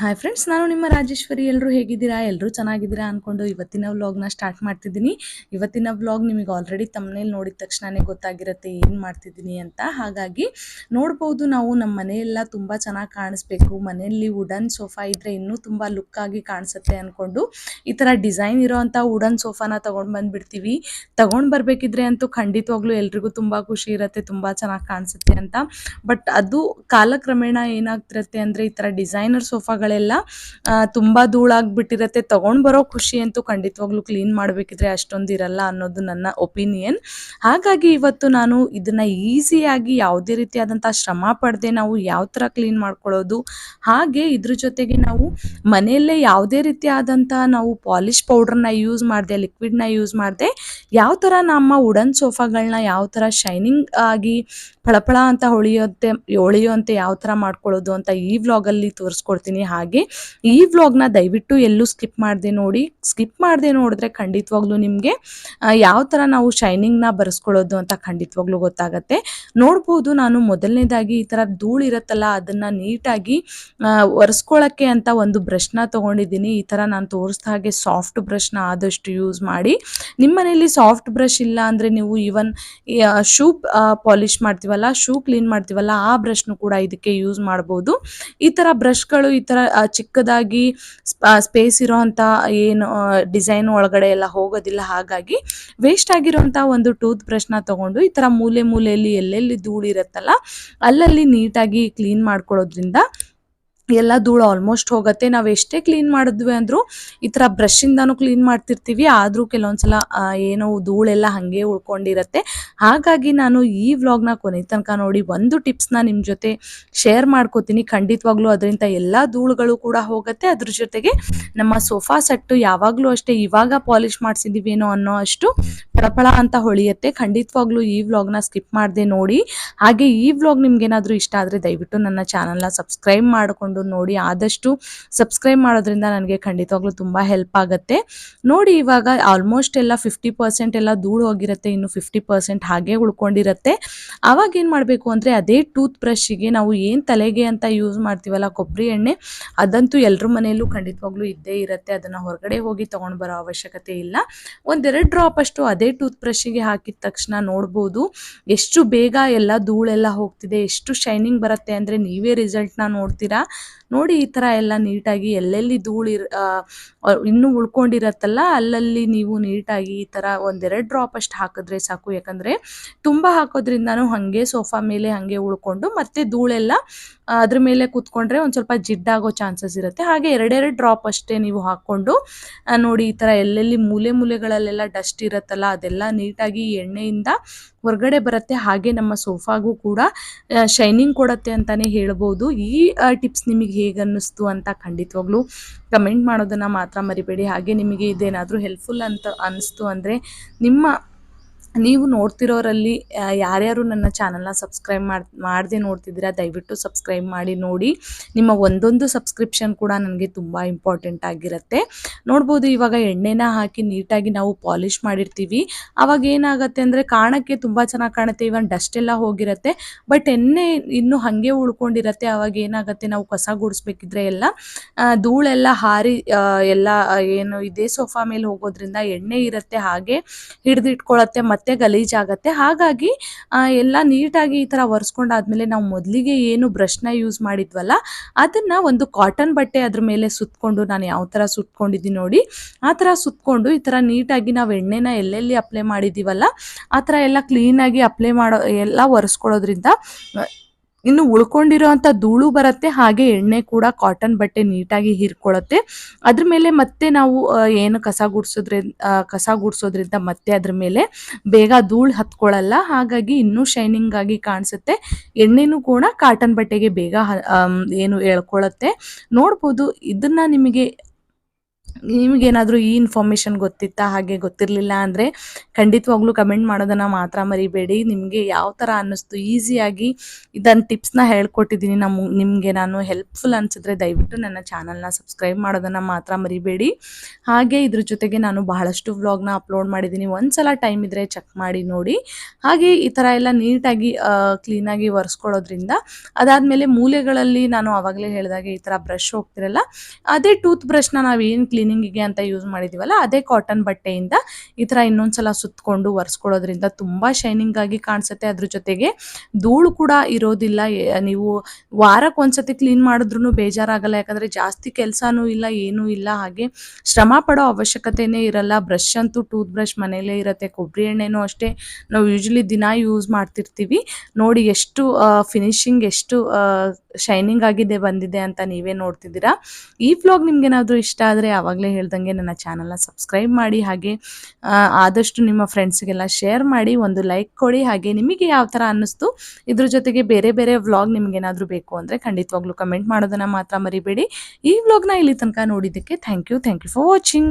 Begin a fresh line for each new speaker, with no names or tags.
Hi friends ನಾನು ನಿಮ್ಮ ರಾಜೇಶ್ವರಿ. ಎಲ್ಲರೂ ಹೇಗಿದ್ದೀರಾ? ಎಲ್ಲರೂ ಚೆನ್ನಾಗಿದ್ದೀರಾ ಅಂದ್ಕೊಂಡು ಇವತ್ತಿನ ವ್ಲಾಗ್ನ ಸ್ಟಾರ್ಟ್ ಮಾಡ್ತಿದ್ದೀನಿ. ಇವತ್ತಿನ ವ್ಲಾಗ್ ನಿಮಗೆ ಆಲ್ರೆಡಿ ತಮ್ಮನೇಲಿ ನೋಡಿದ ತಕ್ಷಣವೇ ಗೊತ್ತಾಗಿರುತ್ತೆ ಏನು ಮಾಡ್ತಿದ್ದೀನಿ ಅಂತ. ಹಾಗಾಗಿ ನೋಡ್ಬೋದು ನಾವು ನಮ್ಮ ಮನೆಯೆಲ್ಲ ತುಂಬ ಚೆನ್ನಾಗಿ ಕಾಣಿಸ್ಬೇಕು. ಮನೆಯಲ್ಲಿ ವುಡನ್ ಸೋಫಾ ಇದ್ದರೆ ಇನ್ನೂ ತುಂಬ ಲುಕ್ ಆಗಿ ಕಾಣಿಸುತ್ತೆ ಅಂದ್ಕೊಂಡು ಈ ಥರ ಡಿಸೈನ್ ಇರೋವಂಥ ವುಡನ್ ಸೋಫಾನ ತೊಗೊಂಡು ಬಂದುಬಿಡ್ತೀವಿ. ತೊಗೊಂಡು ಬರಬೇಕಿದ್ರೆ ಅಂತೂ ಖಂಡಿತವಾಗ್ಲೂ ಎಲ್ರಿಗೂ ತುಂಬ ಖುಷಿ ಇರುತ್ತೆ, ತುಂಬ ಚೆನ್ನಾಗಿ ಕಾಣಿಸುತ್ತೆ ಅಂತ. ಬಟ್ ಅದು ಕಾಲಕ್ರಮೇಣ ಏನಾಗ್ತಿರುತ್ತೆ ಅಂದರೆ ಈ ಥರ ಡಿಸೈನರ್ ಸೋಫಾಗಳೆಲ್ಲ ಆ, ತುಂಬಾ ಧೂಳಾಗ್ಬಿಟ್ಟಿರತ್ತೆ. ತಗೊಂಡ್ ಬರೋ ಖುಷಿ ಅಂತೂ ಖಂಡಿತವಾಗ್ಲೂ ಕ್ಲೀನ್ ಮಾಡಬೇಕಿದ್ರೆ ಅಷ್ಟೊಂದು ಇರಲ್ಲ ಅನ್ನೋದು ನನ್ನ ಒಪಿನಿಯನ್. ಹಾಗಾಗಿ ಇವತ್ತು ನಾನು ಇದನ್ನ ಈಸಿಯಾಗಿ ಯಾವುದೇ ರೀತಿಯಾದಂತಹ ಶ್ರಮ ಪಡೆದೇ ನಾವು ಯಾವ ತರ ಕ್ಲೀನ್ ಮಾಡ್ಕೊಳ್ಳೋದು ಹಾಗೆ ಇದ್ರ ಜೊತೆಗೆ ನಾವು ಮನೆಯಲ್ಲೇ ಯಾವುದೇ ರೀತಿಯಾದಂತಹ ನಾವು ಪಾಲಿಶ್ನ ಯೂಸ್ ಮಾಡಿದೆ ಲಿಕ್ವಿಡ್ನ ಯೂಸ್ ಮಾಡಿದೆ ಯಾವ ತರ ನಮ್ಮ ವುಡನ್ ಸೋಫಾಗಳನ್ನ ಯಾವ ತರ ಶೈನಿಂಗ್ ಆಗಿ ಫಳಫಳ ಅಂತ ಹೊಳಿಯೋಂತೆ ಹೊಳೆಯುವಂತೆ ಯಾವ ತರ ಮಾಡ್ಕೊಳ್ಳೋದು ಅಂತ ಈ ವ್ಲಾಗಲ್ಲಿ ತೋರಿಸ್ಕೊಡ್ತೀನಿ. ಹಾಗೆ ಈ ವ್ಲಾಗ್ನ ದಯವಿಟ್ಟು ಎಲ್ಲೂ ಸ್ಕಿಪ್ ಮಾಡದೆ ನೋಡಿ. ಸ್ಕಿಪ್ ಮಾಡದೆ ನೋಡಿದ್ರೆ ಖಂಡಿತವಾಗ್ಲೂ ನಿಮಗೆ ಯಾವ ಥರ ನಾವು ಶೈನಿಂಗ್ನ ಬರೆಸ್ಕೊಳ್ಳೋದು ಅಂತ ಖಂಡಿತವಾಗ್ಲೂ ಗೊತ್ತಾಗತ್ತೆ. ನೋಡ್ಬೋದು ನಾನು ಮೊದಲನೇದಾಗಿ ಈ ಥರ ಧೂಳು ಇರುತ್ತಲ್ಲ, ಅದನ್ನು ನೀಟಾಗಿ ಒರೆಸ್ಕೊಳ್ಳೋಕ್ಕೆ ಅಂತ ಒಂದು ಬ್ರಷ್ನ ತೊಗೊಂಡಿದ್ದೀನಿ. ಈ ಥರ ನಾನು ತೋರಿಸ್ದ ಹಾಗೆ ಸಾಫ್ಟ್ ಬ್ರಷ್ನ ಆದಷ್ಟು ಯೂಸ್ ಮಾಡಿ. ನಿಮ್ಮ ಮನೆಯಲ್ಲಿ ಸಾಫ್ಟ್ ಬ್ರಷ್ ಇಲ್ಲ ಅಂದರೆ ನೀವು ಈವನ್ ಶೂ ಪಾಲಿಷ್ ಮಾಡ್ತೀವಲ್ಲ ಶೂ ಕ್ಲೀನ್ ಮಾಡ್ತೀವಲ್ಲ, ಆ ಬ್ರಷ್ನು ಕೂಡ ಇದಕ್ಕೆ ಯೂಸ್ ಮಾಡ್ಬೋದು. ಈ ಥರ ಬ್ರಷ್ಗಳು ಈ ಥರ ಚಿಕ್ಕದಾಗಿ ಸ್ಪೇಸ್ ಇರೋವಂಥ ಏನು ಡಿಸೈನ್ ಒಳಗಡೆ ಎಲ್ಲ ಹೋಗೋದಿಲ್ಲ. ಹಾಗಾಗಿ ವೇಸ್ಟ್ ಆಗಿರೋಂಥ ಒಂದು ಟೂತ್ ಬ್ರಷ್ನ ತಗೊಂಡು ಈ ತರ ಮೂಲೆ ಮೂಲೆಯಲ್ಲಿ ಎಲ್ಲೆಲ್ಲಿ ಧೂಳಿರುತ್ತಲ್ಲ, ಅಲ್ಲಲ್ಲಿ ನೀಟಾಗಿ ಕ್ಲೀನ್ ಮಾಡ್ಕೊಳ್ಳೋದ್ರಿಂದ ಎಲ್ಲ ಧೂಳು ಆಲ್ಮೋಸ್ಟ್ ಹೋಗುತ್ತೆ. ನಾವು ಎಷ್ಟೇ ಕ್ಲೀನ್ ಮಾಡಿದ್ವಿ ಅಂದರೂ ಈ ಥರ ಬ್ರಷಿಂದನೂ ಕ್ಲೀನ್ ಮಾಡ್ತಿರ್ತೀವಿ. ಆದರೂ ಕೆಲವೊಂದ್ಸಲ ಏನೋ ಧೂಳೆಲ್ಲ ಹಾಗೆ ಉಳ್ಕೊಂಡಿರತ್ತೆ. ಹಾಗಾಗಿ ನಾನು ಈ ವ್ಲಾಗ್ನ ಕೊನೆ ತನಕ ನೋಡಿ ಒಂದು ಟಿಪ್ಸ್ನ ನಿಮ್ಮ ಜೊತೆ ಶೇರ್ ಮಾಡ್ಕೋತೀನಿ. ಖಂಡಿತವಾಗ್ಲೂ ಅದರಿಂದ ಎಲ್ಲ ಧೂಳುಗಳು ಕೂಡ ಹೋಗುತ್ತೆ. ಅದ್ರ ಜೊತೆಗೆ ನಮ್ಮ ಸೋಫಾ ಸೆಟ್ಟು ಯಾವಾಗಲೂ ಅಷ್ಟೇ ಇವಾಗ ಪಾಲಿಶ್ ಏನೋ ಅನ್ನೋ ಅಷ್ಟು ಪ್ರಬಳ ಅಂತ ಹೊಳಿಯುತ್ತೆ. ಖಂಡಿತವಾಗ್ಲೂ ಈ ವ್ಲಾಗ್ನ ಸ್ಕಿಪ್ ಮಾಡದೆ ನೋಡಿ. ಹಾಗೆ ಈ ವ್ಲಾಗ್ ನಿಮ್ಗೇನಾದರೂ ಇಷ್ಟ ಆದರೆ ದಯವಿಟ್ಟು ನನ್ನ ಚಾನಲ್ನ ಸಬ್ಸ್ಕ್ರೈಬ್ ಮಾಡಿಕೊಂಡು ನೋಡಿ ಆದಷ್ಟು ಸಬ್ಸ್ಕ್ರೈಬ್ ಮಾಡೋದ್ರಿಂದ ನನಗೆ ಖಂಡಿತವಾಗ್ಲೂ ತುಂಬ ಹೆಲ್ಪ್ ಆಗುತ್ತೆ. ನೋಡಿ ಇವಾಗ ಆಲ್ಮೋಸ್ಟ್ ಎಲ್ಲ ಫಿಫ್ಟಿ ಪರ್ಸೆಂಟ್ ಎಲ್ಲ ಧೂಳು ಹೋಗಿರುತ್ತೆ, ಇನ್ನು ಫಿಫ್ಟಿ ಪರ್ಸೆಂಟ್ ಹಾಗೆ ಉಳ್ಕೊಂಡಿರುತ್ತೆ. ಆವಾಗ ಏನು ಮಾಡಬೇಕು ಅಂದರೆ ಅದೇ ಟೂತ್ ಬ್ರಷ್ಗೆ ನಾವು ಏನು ತಲೆಗೆ ಅಂತ ಯೂಸ್ ಮಾಡ್ತೀವಲ್ಲ ಕೊಬ್ಬರಿ ಎಣ್ಣೆ, ಅದಂತೂ ಎಲ್ಲರ ಮನೆಯಲ್ಲೂ ಖಂಡಿತವಾಗ್ಲೂ ಇದ್ದೇ ಇರುತ್ತೆ, ಅದನ್ನು ಹೊರಗಡೆ ಹೋಗಿ ತೊಗೊಂಡು ಬರೋ ಅವಶ್ಯಕತೆ ಇಲ್ಲ. ಒಂದೆರಡು ಡ್ರಾಪ್ ಅಷ್ಟು ಅದೇ ಟೂತ್ ಬ್ರಷ್ಗೆ ಹಾಕಿದ ತಕ್ಷಣ ನೋಡ್ಬೋದು, ಎಷ್ಟು ಬೇಗ ಎಲ್ಲ ಧೂಳೆಲ್ಲ ಹೋಗ್ತಿದೆ, ಎಷ್ಟು ಶೈನಿಂಗ್ ಬರುತ್ತೆ ಅಂದರೆ ನೀವೇ ರಿಸಲ್ಟ್ನ ನೋಡ್ತೀರಾ? ನೋಡಿ ಈ ತರ ಎಲ್ಲ ನೀಟಾಗಿ ಎಲ್ಲೆಲ್ಲಿ ಧೂಳು ಇರ್ ಆ, ಆ, ಇನ್ನೂ ಉಳ್ಕೊಂಡಿರತ್ತಲ್ಲ ಅಲ್ಲಲ್ಲಿ ನೀವು ನೀಟಾಗಿ ಈ ತರ ಒಂದೆರಡು ಡ್ರಾಪ್ ಅಷ್ಟು ಹಾಕಿದ್ರೆ ಸಾಕು. ಯಾಕಂದ್ರೆ ತುಂಬಾ ಹಾಕೋದ್ರಿಂದಾನು ಹಂಗೆ ಸೋಫಾ ಮೇಲೆ ಹಂಗೆ ಉಳ್ಕೊಂಡು ಮತ್ತೆ ಧೂಳೆಲ್ಲ ಅದ್ರ ಮೇಲೆ ಕೂತ್ಕೊಂಡ್ರೆ ಒಂದ್ ಸ್ವಲ್ಪ ಜಿಡ್ಡಾಗೋ ಚಾನ್ಸಸ್ ಇರುತ್ತೆ. ಹಾಗೆ ಎರಡೆರಡು ಡ್ರಾಪ್ ಅಷ್ಟೇ ನೀವು ಹಾಕ್ಕೊಂಡು ನೋಡಿ ಈ ತರ ಎಲ್ಲೆಲ್ಲಿ ಮೂಲೆ ಮೂಲೆಗಳಲ್ಲೆಲ್ಲ ಡಸ್ಟ್ ಇರುತ್ತಲ್ಲ ಅದೆಲ್ಲ ನೀಟಾಗಿ ಎಣ್ಣೆಯಿಂದ ಹೊರಗಡೆ ಬರುತ್ತೆ. ಹಾಗೆ ನಮ್ಮ ಸೋಫಾಗೂ ಕೂಡ ಶೈನಿಂಗ್ ಕೊಡುತ್ತೆ ಅಂತಾನೆ ಹೇಳ್ಬೋದು. ಈ ಟಿಪ್ಸ್ ಹೇಗೆ ಅನ್ನಿಸ್ತು ಅಂತ ಖಂಡಿತವಾಗ್ಲೂ ಕಮೆಂಟ್ ಮಾಡೋದನ್ನು ಮಾತ್ರ ಮರಿಬೇಡಿ. ಹಾಗೆ ನಿಮಗೆ ಇದೇನಾದರೂ ಹೆಲ್ಪ್ಫುಲ್ ಅಂತ ಅನ್ನಿಸ್ತು ಅಂದರೆ ನಿಮ್ಮ ನೀವು ನೋಡ್ತಿರೋರಲ್ಲಿ ಯಾರ್ಯಾರು ನನ್ನ ಚಾನಲ್ನ ಸಬ್ಸ್ಕ್ರೈಬ್ ಮಾಡಿ, ಮಾಡದೆ ನೋಡ್ತಿದ್ದೀರಾ, ದಯವಿಟ್ಟು ಸಬ್ಸ್ಕ್ರೈಬ್ ಮಾಡಿ, ನೋಡಿ. ನಿಮ್ಮ ಒಂದೊಂದು ಸಬ್ಸ್ಕ್ರಿಪ್ಷನ್ ಕೂಡ ನನಗೆ ತುಂಬ ಇಂಪಾರ್ಟೆಂಟ್ ಆಗಿರುತ್ತೆ. ನೋಡ್ಬೋದು, ಇವಾಗ ಎಣ್ಣೆನ ಹಾಕಿ ನೀಟಾಗಿ ನಾವು ಪಾಲಿಶ್ ಮಾಡಿರ್ತೀವಿ. ಅವಾಗ ಏನಾಗುತ್ತೆ ಅಂದರೆ, ಕಾಣಕ್ಕೆ ತುಂಬ ಚೆನ್ನಾಗಿ ಕಾಣುತ್ತೆ. ಇವನ್ ಡಸ್ಟ್ ಎಲ್ಲ ಹೋಗಿರುತ್ತೆ. ಬಟ್ ಎಣ್ಣೆ ಇನ್ನೂ ಹಾಗೆ ಉಳ್ಕೊಂಡಿರತ್ತೆ. ಅವಾಗ ಏನಾಗುತ್ತೆ, ನಾವು ಕಸ ಗುಡಿಸ್ಬೇಕಿದ್ರೆ ಎಲ್ಲ ಧೂಳೆಲ್ಲ ಹಾರಿ ಎಲ್ಲ ಏನು, ಇದೇ ಸೋಫಾ ಮೇಲೆ ಹೋಗೋದ್ರಿಂದ ಎಣ್ಣೆ ಇರುತ್ತೆ. ಹಾಗೆ ಹಿಡಿದಿಟ್ಕೊಳತ್ತೆ. ಮತ್ತೆ ಗಲೀಜಾಗತ್ತೆ ಹಾಗಾಗಿ ಎಲ್ಲ ನೀಟಾಗಿ ಈ ಥರ ಒರೆಸ್ಕೊಂಡಾದ್ಮೇಲೆ ನಾವು ಮೊದಲಿಗೆ ಏನು ಬ್ರಷ್ನ ಯೂಸ್ ಮಾಡಿದ್ವಲ್ಲ, ಅದನ್ನು ಒಂದು ಕಾಟನ್ ಬಟ್ಟೆ ಅದ್ರ ಮೇಲೆ ಸುತ್ಕೊಂಡು, ನಾನು ಯಾವ ಥರ ಸುತ್ಕೊಂಡಿದ್ದೀನಿ ನೋಡಿ, ಆ ಥರ ಸುತ್ಕೊಂಡು, ಈ ಥರ ನೀಟಾಗಿ ನಾವು ಎಣ್ಣೆನ ಎಲ್ಲೆಲ್ಲಿ ಅಪ್ಲೈ ಮಾಡಿದ್ದೀವಲ್ಲ, ಆ ಥರ ಎಲ್ಲ ಕ್ಲೀನಾಗಿ ಅಪ್ಲೈ ಮಾಡೋ, ಎಲ್ಲ ಒರೆಸ್ಕೊಳ್ಳೋದ್ರಿಂದ ಇನ್ನು ಉಳ್ಕೊಂಡಿರೋಂಥ ಧೂಳು ಬರುತ್ತೆ, ಹಾಗೆ ಎಣ್ಣೆ ಕೂಡ ಕಾಟನ್ ಬಟ್ಟೆ ನೀಟಾಗಿ ಹೀರ್ಕೊಳ್ಳುತ್ತೆ. ಅದ್ರ ಮೇಲೆ ಮತ್ತೆ ನಾವು ಏನು ಕಸ ಗುಡಿಸೋದ್ರಿಂದ ಕಸ ಗುಡಿಸೋದ್ರಿಂದ ಮತ್ತೆ ಅದ್ರ ಮೇಲೆ ಬೇಗ ಧೂಳು ಹತ್ಕೊಳ್ಳಲ್ಲ, ಹಾಗಾಗಿ ಇನ್ನೂ ಶೈನಿಂಗ್ ಆಗಿ ಕಾಣಿಸುತ್ತೆ. ಎಣ್ಣೆನೂ ಕೂಡ ಕಾಟನ್ ಬಟ್ಟೆಗೆ ಬೇಗ ಏನು ಎಳ್ಕೊಳ್ಳುತ್ತೆ. ನೋಡ್ಬೋದು, ಇದನ್ನ ನಿಮಗೆ ನಿಮಗೇನಾದರೂ ಈ ಇನ್ಫಾರ್ಮೇಷನ್ ಗೊತ್ತಿತ್ತಾ, ಹಾಗೆ ಗೊತ್ತಿರಲಿಲ್ಲ ಅಂದರೆ ಖಂಡಿತವಾಗ್ಲೂ ಕಮೆಂಟ್ ಮಾಡೋದನ್ನು ಮಾತ್ರ ಮರಿಬೇಡಿ. ನಿಮಗೆ ಯಾವ ಥರ ಅನ್ನಿಸ್ತು ಈಸಿಯಾಗಿ ಇದನ್ನು ಟಿಪ್ಸ್ನ ಹೇಳ್ಕೊಟ್ಟಿದ್ದೀನಿ ನಮ್ಮ ನಿಮಗೆ ನಾನು ಹೆಲ್ಪ್ಫುಲ್ ಅನಿಸಿದ್ರೆ ದಯವಿಟ್ಟು ನನ್ನ ಚಾನಲ್ನ ಸಬ್ಸ್ಕ್ರೈಬ್ ಮಾಡೋದನ್ನು ಮಾತ್ರ ಮರಿಬೇಡಿ. ಹಾಗೆ ಇದ್ರ ಜೊತೆಗೆ ನಾನು ಬಹಳಷ್ಟು ವ್ಲಾಗ್ನ ಅಪ್ಲೋಡ್ ಮಾಡಿದ್ದೀನಿ ಒಂದ್ಸಲ ಟೈಮ್ ಇದ್ದರೆ ಚೆಕ್ ಮಾಡಿ ನೋಡಿ. ಹಾಗೆ ಈ ಥರ ಎಲ್ಲ ನೀಟಾಗಿ ಕ್ಲೀನಾಗಿ ಒರೆಸ್ಕೊಳ್ಳೋದ್ರಿಂದ ಅದಾದಮೇಲೆ ಮೂಲೆಗಳಲ್ಲಿ ನಾನು ಆವಾಗಲೇ ಹೇಳಿದಾಗೆ ಈ ಥರ ಬ್ರಷ್ ಹೋಗ್ತಿರಲ್ಲ, ಅದೇ ಟೂತ್ ಬ್ರಷ್ನ ನಾವು ಏನು ಕ್ಲೀನಿಂಗಿಗೆ ಅಂತ ಯೂಸ್ ಮಾಡಿದೀವಲ್ಲ, ಅದೇ ಕಾಟನ್ ಬಟ್ಟೆಯಿಂದ ಈ ಥರ ಇನ್ನೊಂದ್ಸಲ ಸುತ್ತಕೊಂಡು ಒರೆಸ್ಕೊಳ್ಳೋದ್ರಿಂದ ತುಂಬ ಶೈನಿಂಗ್ ಆಗಿ ಕಾಣಿಸುತ್ತೆ. ಅದ್ರ ಜೊತೆಗೆ ಧೂಳು ಕೂಡ ಇರೋದಿಲ್ಲ. ನೀವು ವಾರಕ್ಕೆ ಒಂದ್ಸತಿ ಕ್ಲೀನ್ ಮಾಡಿದ್ರು ಬೇಜಾರಾಗಲ್ಲ. ಯಾಕಂದರೆ ಜಾಸ್ತಿ ಕೆಲಸನೂ ಇಲ್ಲ, ಏನೂ ಇಲ್ಲ. ಹಾಗೆ ಶ್ರಮ ಪಡೋ ಅವಶ್ಯಕತೆನೇ ಇರಲ್ಲ. ಬ್ರಷ್ ಅಂತೂ ಟೂತ್ ಬ್ರಷ್ ಮನೆಯಲ್ಲೇ ಇರುತ್ತೆ. ಕೊಬ್ಬರಿ ಎಣ್ಣೆನೂ ಅಷ್ಟೇ ನಾವು ಯೂಶ್ವಲಿ ದಿನ ಯೂಸ್ ಮಾಡ್ತಿರ್ತೀವಿ. ನೋಡಿ ಎಷ್ಟು ಫಿನಿಶಿಂಗ್ ಎಷ್ಟು ಶೈನಿಂಗ್ ಆಗಿದೆ ಬಂದಿದೆ ಅಂತ ನೀವೇ ನೋಡ್ತಿದ್ದೀರಾ? ಈ ವ್ಲಾಗ್ ನಿಮ್ಗೇನಾದರೂ ಇಷ್ಟ ಆದರೆ ಆವಾಗಲೇ ಹೇಳ್ದಂಗೆ ನನ್ನ ಚಾನಲ್ನ ಸಬ್ಸ್ಕ್ರೈಬ್ ಮಾಡಿ, ಹಾಗೆ ಆದಷ್ಟು ನಿಮ್ಮ ಫ್ರೆಂಡ್ಸ್ಗೆಲ್ಲ ಶೇರ್ ಮಾಡಿ, ಒಂದು ಲೈಕ್ ಕೊಡಿ, ಹಾಗೆ ನಿಮಗೆ ಯಾವ ಥರ ಅನ್ನಿಸ್ತು, ಇದ್ರ ಜೊತೆಗೆ ಬೇರೆ ಬೇರೆ ವ್ಲಾಗ್ ನಿಮ್ಗೇನಾದರೂ ಬೇಕು ಅಂದರೆ ಖಂಡಿತವಾಗ್ಲೂ ಕಮೆಂಟ್ ಮಾಡೋದನ್ನು ಮಾತ್ರ ಮರಿಬೇಡಿ. ಈ ವ್ಲಾಗ್ನ ಇಲ್ಲಿ ತನಕ ನೋಡಿದ್ದಕ್ಕೆ thank you thank you for watching